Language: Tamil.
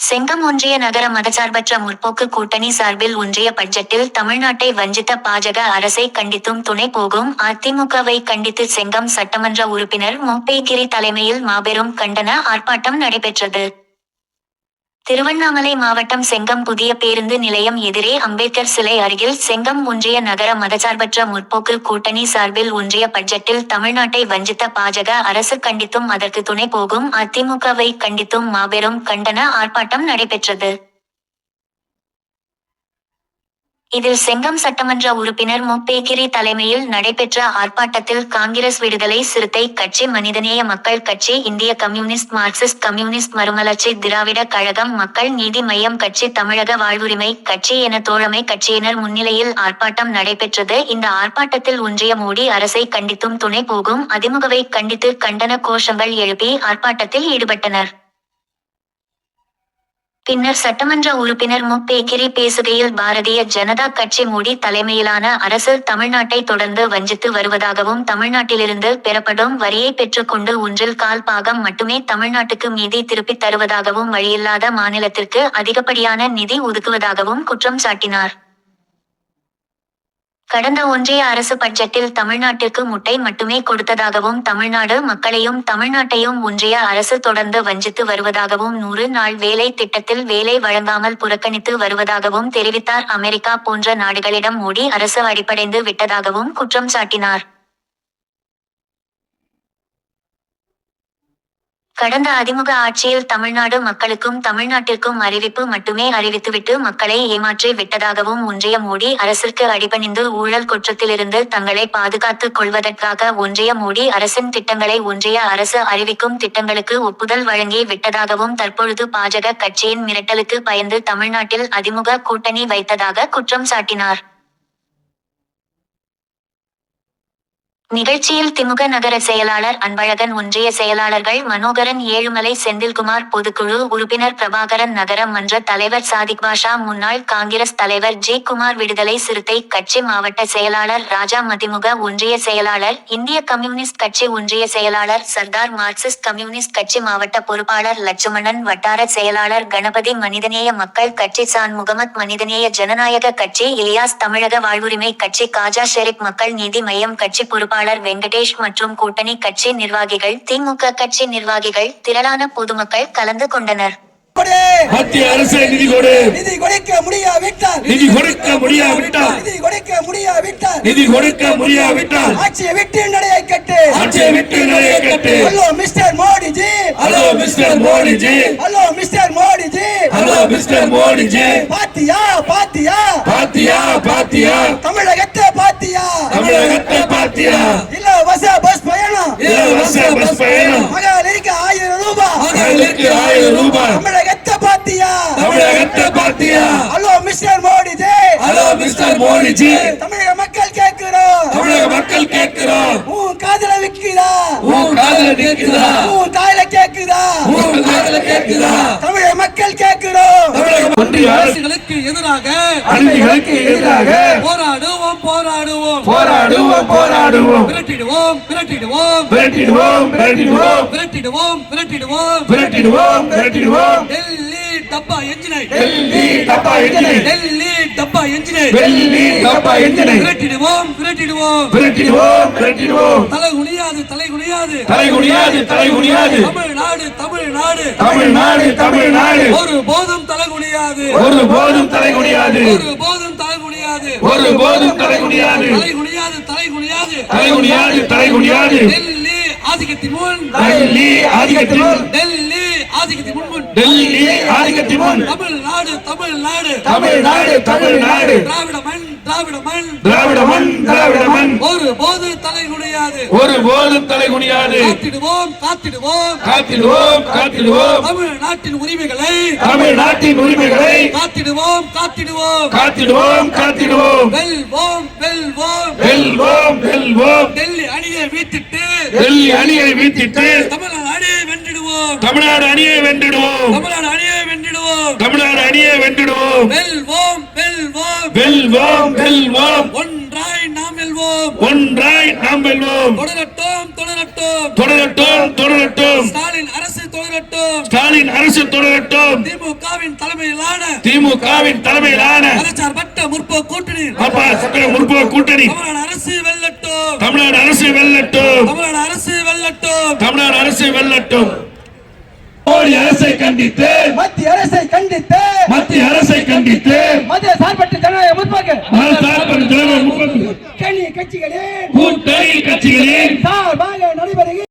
செங்கம் ஒன்றிய நகர மதச்சார்பற்ற முற்போக்கு கூட்டணி சார்பில் ஒன்றிய பட்ஜெட்டில் தமிழ்நாட்டை வஞ்சித்த பாஜக அரசை கண்டித்தும் துணை போகும் அதிமுகவை கண்டித்து செங்கம் சட்டமன்ற உறுப்பினர் மோப்பேகிரி தலைமையில் மாபெரும் கண்டன ஆர்ப்பாட்டம் நடைபெற்றது. திருவண்ணாமலை மாவட்டம் செங்கம் புதிய பேருந்து நிலையம் எதிரே அம்பேத்கர் சிலை அருகில் செங்கம் ஒன்றிய நகர மதசார்பற்ற முற்போக்கு கூட்டணி சார்பில் ஒன்றிய பட்ஜெட்டில் தமிழ்நாட்டை வஞ்சித்த பாஜக அரசு கண்டித்தும் அதற்கு துணை போகும் அதிமுகவை கண்டித்தும் மாபெரும் கண்டன ஆர்ப்பாட்டம் நடைபெற்றது. இதில் செங்கம் சட்டமன்ற உறுப்பினர் முப்பேகிரி தலைமையில் நடைபெற்ற ஆர்ப்பாட்டத்தில் காங்கிரஸ் விடுதலை சிறுத்தை கட்சி மனிதநேய மக்கள் கட்சி இந்திய கம்யூனிஸ்ட் மார்க்சிஸ்ட் கம்யூனிஸ்ட் மறுமலர்ச்சி திராவிட கழகம் மக்கள் நீதி மய்யம் கட்சி தமிழக வாழ்வுரிமை கட்சி என தோழமை கட்சியினர் முன்னிலையில் ஆர்ப்பாட்டம் நடைபெற்றது. இந்த ஆர்ப்பாட்டத்தில் ஒன்றிய மோடி அரசை கண்டித்தும் துணை போகும் அதிமுகவை கண்டித்து கண்டன கோஷங்கள் எழுப்பி ஆர்ப்பாட்டத்தில் ஈடுபட்டனர். பின்னர் சட்டமன்ற உறுப்பினர் முப்பேக்கிரி பேசுகையில் பாரதிய ஜனதா கட்சி மூடி தலைமையிலான அரசு தமிழ்நாட்டை தொடர்ந்து வஞ்சித்து வருவதாகவும் தமிழ்நாட்டிலிருந்து பெறப்படும் வரியை பெற்றுக்கொண்டு ஒன்றில் கால் பாகம் மட்டுமே தமிழ்நாட்டுக்கு மீதி திருப்பித் தருவதாகவும் வழியில்லாத மாநிலத்திற்கு அதிகப்படியான நிதி ஒதுக்குவதாகவும் குற்றம் சாட்டினார். கடந்த ஒன்றிய அரசு பட்ஜெட்டில் தமிழ்நாட்டிற்கு முட்டை மட்டுமே கொடுத்ததாகவும் தமிழ்நாடு மக்களையும் தமிழ்நாட்டையும் ஒன்றிய அரசு தொடர்ந்து வஞ்சித்து வருவதாகவும் நூறு நாள் வேலை திட்டத்தில் வேலை வழங்காமல் புறக்கணித்து வருவதாகவும் தெரிவித்தார். அமெரிக்கா போன்ற நாடுகளிடம் மோடி அரசு அடிப்படைந்து விட்டதாகவும் குற்றம் சாட்டினார். கடந்த அதிமுக ஆட்சியில் தமிழ்நாடு மக்களுக்கும் தமிழ்நாட்டிற்கும் அறிவிப்பு மட்டுமே அறிவித்துவிட்டு மக்களை ஏமாற்றி விட்டதாகவும் ஒன்றிய மோடி அரசிற்கு அடிபணிந்து ஊழல் குற்றத்திலிருந்து தங்களை பாதுகாத்துக் கொள்வதற்காக ஒன்றிய மோடி அரசின் திட்டங்களை ஒன்றிய அரசு அறிவிக்கும் திட்டங்களுக்கு ஒப்புதல் வழங்கி விட்டதாகவும் தற்பொழுது பாஜக கட்சியின் மிரட்டலுக்கு பயந்து தமிழ்நாட்டில் அதிமுக கூட்டணி வைத்ததாக குற்றம் சாட்டினார். நிகழ்ச்சியில் திமுக நகர செயலாளர் அன்பழகன் ஒன்றிய செயலாளர்கள் மனோகரன் ஏழுமலை செந்தில்குமார் பொதுக்குழு உறுப்பினர் பிரபாகரன் நகர மன்ற தலைவர் சாதிக் பாஷா முன்னாள் காங்கிரஸ் தலைவர் ஜே குமார் விடுதலை சிறுத்தை கட்சி மாவட்ட செயலாளர் ராஜா மதிமுக ஒன்றிய செயலாளர் இந்திய கம்யூனிஸ்ட் கட்சி ஒன்றிய செயலாளர் சர்தார் மார்க்சிஸ்ட் கம்யூனிஸ்ட் கட்சி மாவட்ட பொறுப்பாளர் லட்சுமணன் வட்டார செயலாளர் கணபதி மனிதநேய மக்கள் கட்சி சான் முகமத் மனிதநேய ஜனநாயக கட்சி இலியாஸ் தமிழக வாழ்வுரிமை கட்சி காஜா ஷெரீப் மக்கள் நீதி மையம் கட்சி பொறுப்பாளர் வெங்கடேஷ் மற்றும் கூட்டணி கட்சி நிர்வாகிகள் திமுக கட்சி நிர்வாகிகள் திரளான பொதுமக்கள் கலந்து கொண்டனர். மத்திய அரசு நிதி கொடு! நிதி கொடுக்க முடியாவிட்டால்! நிதி கொடுக்க முடியாவிட்டால்! நிதி கொடுக்க முடியாவிட்டால்! நிதி கொடுக்க முடியாவிட்டால்! ஆட்சியை விட்டு நடையை கட்டு! ஆட்சியை விட்டு நடைய கட்டு! Hello mister Modiji! Hello mister Modiji! Hello mister Modiji! Hello mister Modiji! பாத்தியா? மகளிருக்கு ஆயிரம் ரூபாய். தமிழகத்தை பாத்தியா? தமிழகத்தை பாத்தியா? Hello mister Modiji. Hello mister Modiji. தமிழக மக்கள் கேட்கிறோம். தமிழக மக்கள் கேட்கிறோம். உன் காதல விக்குதா? உன் காதல நிற்குதா உன் தாயில கேக்குதா உன் காதல தமிழக ஒன்றிய அரசு அரசுகளுக்கு எதிராக அநீதிகளுக்கு எதிராக போராடுவோம் போராடுவோம். போராடுவோம் போராடுவோம். விரட்டிடுவோம் விரட்டிடுவோம். விரட்டிடுவோம் விரட்டிடுவோம். விரட்டிடுவோம் விரட்டிடுவோம். விரட்டிடுவோம் விரட்டிடுவோம். டெல்லி டப்பா என்ஜினை டெல்லி டப்பா எஞ்சினை. டெல்லி டப்பா என்ஜினை டெல்லி டப்பா எஞ்சினை. விரட்டிடுவோம் விரட்டிடுவோம். விரட்டிடுவோம் விரட்டிடுவோம். தலை குனியாது தலை குனியாது. தலை குனியாது தலை குனியாது. தமிழ்நாடு தமிழ்நாடு. தமிழ்நாடு தமிழ்நாடு. ஒரு போதும் ஒரு போதும் தலை குனியாது. ஒரு போதும் தலை குனியாது. ஒரு போதும் தலை குனியாது. தலை குனியாது தலை குனியாது. தலை குனியாது தலை குனியாது. டெல்லி ஆதிக்கத்தின் முன். டெல்லி ஆதிக்கத்தின் முன். டெல்லி ஆதிக்கத்தின் முன். டெல்லி முன் தமிழ்நாடு தமிழ்நாடு. தமிழ்நாடு தமிழ்நாடு. திராவிட மண் திராவிட மண். திராவிட மண் திராவிட மண். ஒரு போது தலை குனியாது. ஒரு போதும் தலை குனியாது. காத்திடுவோம் காத்திடுவோம். காத்திடுவோம் காத்திடுவோம். தமிழ்நாட்டின் உரிமைகளை தமிழ்நாட்டின் உரிமைகளை காத்திடுவோம் காத்திடுவோம். காத்திடுவோம் காத்திடுவோம். வெல்வோம் வெல்வோம். வெல்வோம் வெல்வோம். டெல்லி அணியை வீட்டிட்டு டெல்லி அணியை வீழ்த்திட்டு தமிழ்நாடு அணியை வென்றிடுவோம். தமிழ்நாடு அணியை வென்றிடுவோம். தமிழ்நாடு அணியை வென்றிடுவோம் தமிழ்நாடு அணியை வென்றிடுவோம். வெல்வோம் வெல்வோம். வெல்வோம் வெல்வோம். ஒன்றாய் நாம் வெல்வோம். ஒன்றாய் நாம் வெல்வோம். தொடரட்டும் தொடரட்டும். தொடரட்டும் தொடரட்டும். ஸ்டாலின் அரசு தொடரட்டும். ஸ்டாலின் அரசு தொடரட்டும். திமுகவின் தலைமையிலான திமுகவின் தலைமையிலான மதச்சார்பற்ற முற்போக்கு கூட்டணி. அப்பா சக்கர முற்போக்கு கூட்டணி. தமிழ்நாடு அரசு வெல்லட்டும். தமிழ்நாடு அரசு வெல்லட்டும். தமிழ்நாடு அரசு வெல்லட்டும். தமிழ்நாடு அரசு வெல்லட்டும். மோடி அரசை கண்டித்து மத்திய அரசை